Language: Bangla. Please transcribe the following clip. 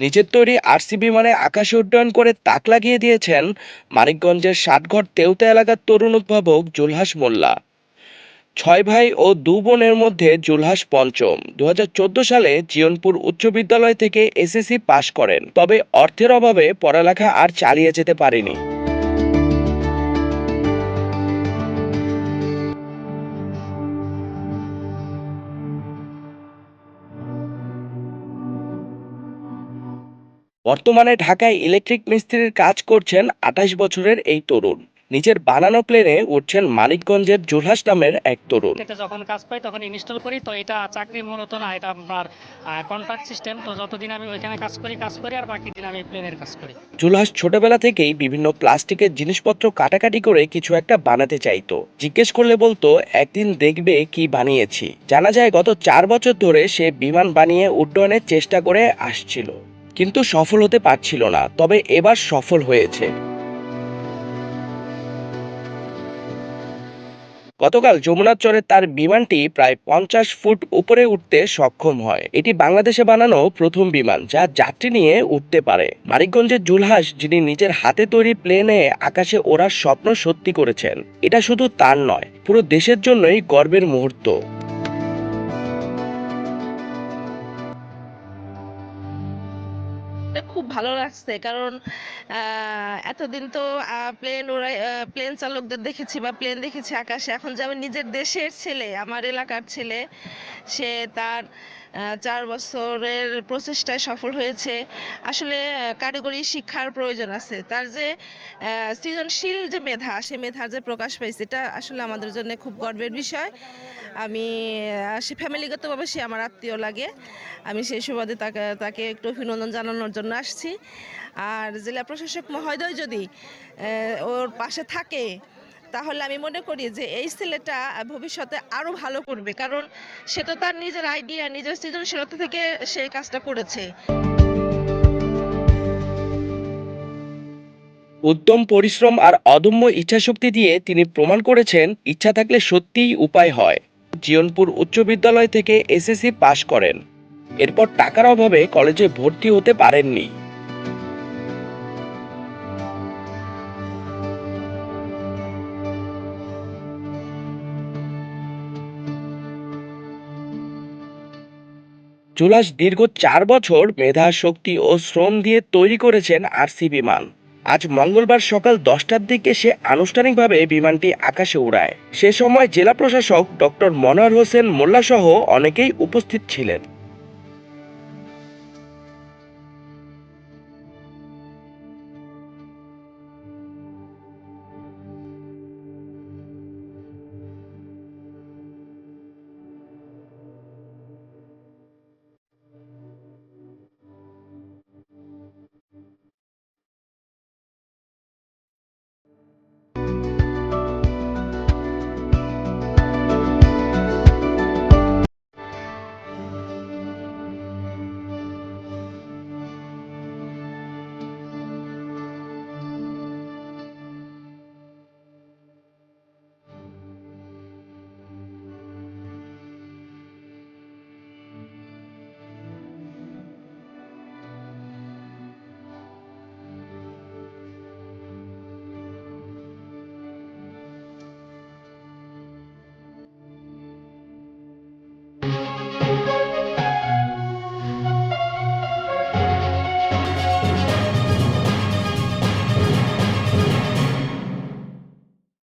নিজের তৈরি আরসি বিমানে আকাশে উড্ডয়ন করে তাক লাগিয়ে দিয়েছেন মানিকগঞ্জের ষাটঘর তেওতা এলাকার তরুণ উদ্ভাবক জুলহাস মোল্লা। ছয় ভাই ও দু বোনের মধ্যে জুলহাস পঞ্চম। দু হাজার চোদ্দ সালে জিয়নপুর উচ্চ বিদ্যালয় থেকে এসএসসি পাশ করেন। তবে অর্থের অভাবে পড়ালেখা আর চালিয়ে যেতে পারেনি। বর্তমানে ঢাকায় ইলেকট্রিক মিস্ত্রির কাজ করছেন আঠাশ বছরের এই তরুণ। নিজের বানানো প্লেনে উঠছেন মানিকগঞ্জের জুলহাস নামের এক তরুণ। এটা যখন কাজ পাই তখন ইনস্টল করি তো এটা চাকরি মূলত না এটা আপনার কন্ট্রাক্ট সিস্টেম তো যতদিন আমি ওইখানে কাজ করি কাজ করি আর বাকি দিন আমি প্লেনের কাজ করি। জুলহাস ছোটবেলা থেকেই বিভিন্ন প্লাস্টিকের জিনিসপত্র কাটাকাটি করে কিছু একটা বানাতে চাইতো। জিজ্ঞেস করলে বলতো একদিন দেখবে কি বানিয়েছি। জানা যায় গত চার বছর ধরে সে বিমান বানিয়ে উড্ডয়নের চেষ্টা করে আসছিল। কিন্তু সফল হতে পারছিল না, তবে এবার সফল হয়েছে। গতকাল যমুনার চরে তার বিমানটি প্রায় পঞ্চাশ ফুট উপরে উঠতে সক্ষম হয়। এটি বাংলাদেশে বানানো প্রথম বিমান, যা যাত্রী নিয়ে উঠতে পারে। মানিকগঞ্জের জুলহাস, যিনি নিজের হাতে তৈরি প্লেনে আকাশে ওড়ার স্বপ্ন সত্যি করেছেন, এটা শুধু তার নয়, পুরো দেশের জন্যই গর্বের মুহূর্ত। এটা খুব ভালো লাগছে, কারণ এতদিন তো প্লেন ওরাই প্লেন চালকদের দেখেছি বা প্লেন দেখেছি আকাশে। এখন যে আমি নিজের দেশের ছেলে, আমার এলাকার ছেলে, সে তার চার বছরের প্রচেষ্টায় সফল হয়েছে। আসলে কারিগরি শিক্ষার প্রয়োজন আছে। তার যে সৃজনশীল যে মেধা, সে মেধার যে প্রকাশ পাইছে, এটা আসলে আমাদের জন্য খুব গর্বের বিষয়। আমি সে ফ্যামিলিগতভাবে সে আমার আত্মীয় লাগে। আমি সেই সুবাদে তাকে তাকে একটু অভিনন্দন জানানোর জন্য আসছি। আর জেলা প্রশাসক মহোদয় যদি ওর পাশে থাকে তাহলে আমি মনে করি যে এই ছেলেটা ভবিষ্যতে আরও ভালো করবে, কারণ সে তো তার নিজের আইডিয়া নিজের সৃজনশীলতা থেকে সেই কাজটা করেছে। উদ্যম পরিশ্রম আর অদম্য ইচ্ছাশক্তি দিয়ে তিনি প্রমাণ করেছেন ইচ্ছা থাকলে সত্যিই উপায় হয়। জিয়নপুর উচ্চ বিদ্যালয় থেকে এসএসসি পাশ করেন। এরপর টাকার অভাবে কলেজে ভর্তি হতে পারেননি। জুলাস দীর্ঘ চার বছর মেধা, শক্তি ও শ্রম দিয়ে তৈরি করেছেন আরসি বিমান। আজ মঙ্গলবার সকাল দশটার দিকে সে আনুষ্ঠানিকভাবে বিমানটি আকাশে উড়ায়। সে সময় জেলা প্রশাসক ডক্টর মনোয়ার হোসেন মোল্লাসহ অনেকেই উপস্থিত ছিলেন।